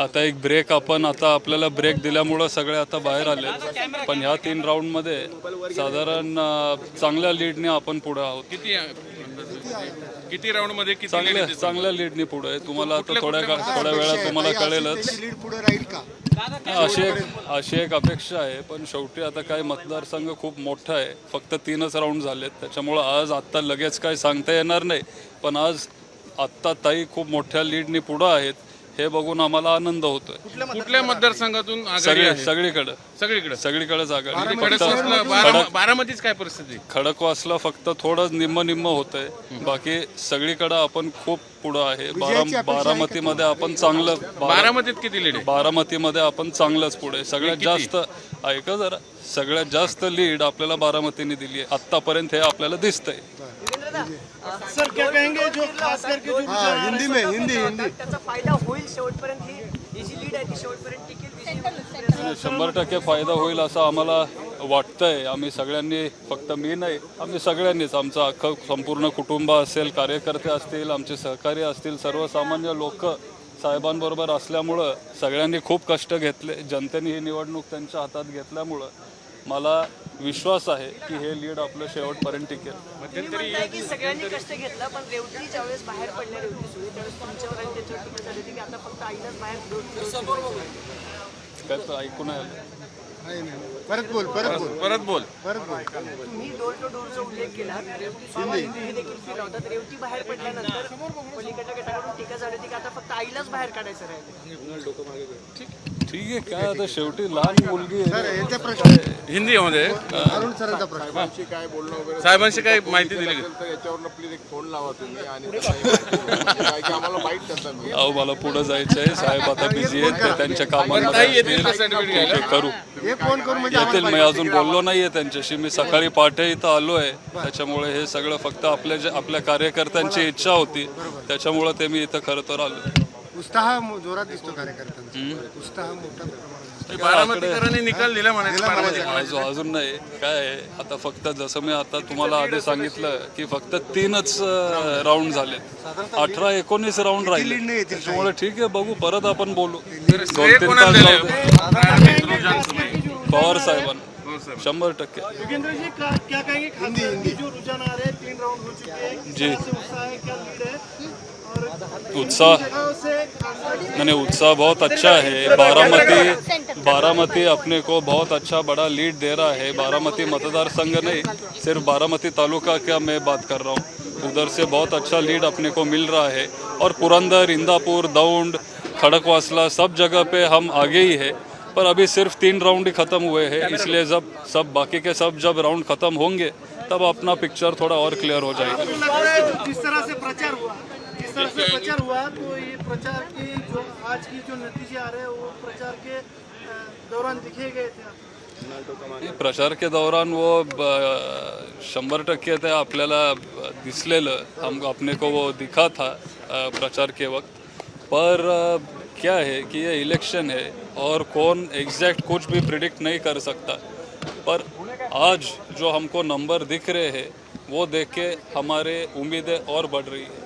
आता एक ब्रेक आपण आता आपल्याला ब्रेक दिल्यामुळं सगळे आता बाहेर आले. पण ह्या तीन राऊंडमध्ये साधारण चांगल्या लीडने आपण पुढे आहोत. किती किती राऊंडमध्ये किती lead चांगल्या? चांगल्या लीडने पुढे आहे. तुम्हाला आता थोड्या का- थोड्या वेळात तुम्हाला कळेलच. लीड पुढे राहील का? अशी एक अशी एक अपेक्षा आहे पण शेवटी आता काय मतदारसंघ खूप मोठा आहे. फक्त तीनच राऊंड झालेत. त्याच्यामुळं आज आत्ता लगेच काय सांगता येणार नाही. पण आज आत्ता ताई खूप मोठ्या लीडनी पुढं आहेत. हे बघून आम्हाला आनंद होतोय. कुठल्या मतदारसंघातून आघाडी सगळे आहे? सगळीकडे. सगळीकडे? सगळीकडेच आघाडी. फक्त खडकवासला बारा- बारामतीच काय परिस्थिती? खडकवासला फक्त थोडं निम्म निम्म होतंय. बाकी सगळीकडे आपण खूप पुढं आहे. बारा बारामतीमध्ये आपण चांगलं बारा- बारामतीत किती लीड आहे? बारामतीमध्ये आपण चांगलंच पुढे सगळ्यात जास्त ऐका जरा. सगळ्यात जास्त लीड आपल्याला बारामतीने दिली आहे. आतापर्यंत हे आपल्याला दिसतंय. सर क्या कहेंगे जो खास करके जो हिंदी में हिंदी हिंदी। त्याचा फायदा होईल शेवटपर्यंत ही. जी लीड आहे ती शेवटपर्यंत टिकेल विजयी शंभर टक्के फायदा होईल असं आम्हाला वाटतंय. आम्ही सगळ्यांनी फक्त मी नाही आम्ही सगळ्यांनीच आमचं अख्खं संपूर्ण कुटुंब असेल कार्यकर्ते असतील आमचे सहकारी असतील सर्वसामान्य लोक साहेबांबरोबर असल्यामुळं सगळ्यांनी खूप कष्ट घेतले. जनतेने ही निवडणूक त्यांच्या हातात घेतल्यामुळं. मला विश्वास आहे की हे लीड आपलं शेवटपर्यंत टिकेल. तुम्ही म्हणताय की सगळ्यांनी कष्ट घेतला पण रेवती ज्यावेळेस बाहेर पडल्या रेवती सुरू त्यावेळेस तुमच्यावर आणि त्याच्यावर टीका झाली होती की आता फक्त आईलाच बाहेर काय तर ऐकू नाही आलं. परत बोल परत बोल. परत बोल. परत बोल. तुम्ही डोर टू डोरचा उल्लेख केला रेवती सोबत हे देखील फिरवतात रेवती बाहेर पडल्यानंतर पलीकडच्या गटाकडून टीका झाली होती की आता फक्त आईलाच बाहेर काढायचं राहिलं ठीक. आहे काय आता शेवटी लहान मुलगी आहे. सर येत्या प्रश्न हिंदीमध्ये अरुण सरांचा प्रश्न. साहेबांशी काय माहिती दिली का? तर याच्यावरनं प्लीज एक फोन लावा तुम्ही आणि त्याचा म्हणजे काय की आम्हाला माहीत त्यांचा मी. अहो मला पुढे जायचंय साहेब आता बिझी आहेत ते त्यांच्या कामांमध्ये ताई येतील असतील. का सर्टिफिकेट ठीक आहे, करू. हे फोन करून म्हणजे येतील मी अजून बोललो नाहीये त्यांच्याशी. मी सकाळी पहाटे इथं आलोय त्याच्यामुळे हे सगळं फक्त आपल्या जे आपल्या कार्यकर्त्यांची इच्छा होती. त्याच्यामुळे ते मी इथं खरं तर आलो. उत्साह जोरात दिसतो कार्यकर्त्यांचा. उत्साह मोठा प्रमाणात दिसतो. बारामतीकरांनी निकाल दिला म्हणायचं बारामती. अजून अजून नाही. काय आहे, आता फक्त जसं मी आता तुम्हाला आधी सांगितलं की फक्त तीनच राऊंड झाले अठरा एकोणीस राऊंड राहिले. येतील त्याच्यामुळे ठीक आहे बघू परत आपण बोलू. दोन तीन तास? जाऊ दे. पवार साहेबांना. शंभर टक्के. योगेंद्र जी का, क्या कहेंगे? खास करके जो रुझान आ रहे हैं तीन राउंड हो चुके हैं। किस जी। तरह से उत्साह है क्या लीड है? और उत्साह. जगहों से खास मैंने उत्साह बहुत अच्छा है। बारामती बारामती अपने को बहुत अच्छा बड़ा लीड दे रहा है। बारामती मतदार संघ नहीं, सिर्फ़ बारामती तालुका का मैं बात कर रहा हूँ। उधर से बहुत अच्छा लीड अपने को मिल रहा है। और पुरंदर, इंदापुर, दौंड, खड़कवासला, सब जगह पे हम आगे ही है। पर अभी सिर्फ़ तीन राउंड ही खत्म हुए हैं। इसलिए जब, सब, बाकी के सब जब राउंड खत्म होंगे, तब अपना पिक्चर थोड़ा और क्लियर हो जाएगा। तरह से प्रचार हुआ तरह से प्रचार हुआ तो ये प्रचार की जो आज की जो नतीजे आ रहे हैं वो प्रचार के दौरान दिखे गए थे प्रचार के दौरान वो शंबर टक्के ते आपल्याला दिसलेलं हम अपने को वो दिखा था प्रचार के वक्त। पर क्या है कि ये इलेक्शन है और कौन एग्जैक्ट कुछ भी प्रिडिक्ट नहीं कर सकता। पर आज जो हमको नंबर दिख रहे हैं वो देख के हमारे उम्मीदें और बढ़ रही है।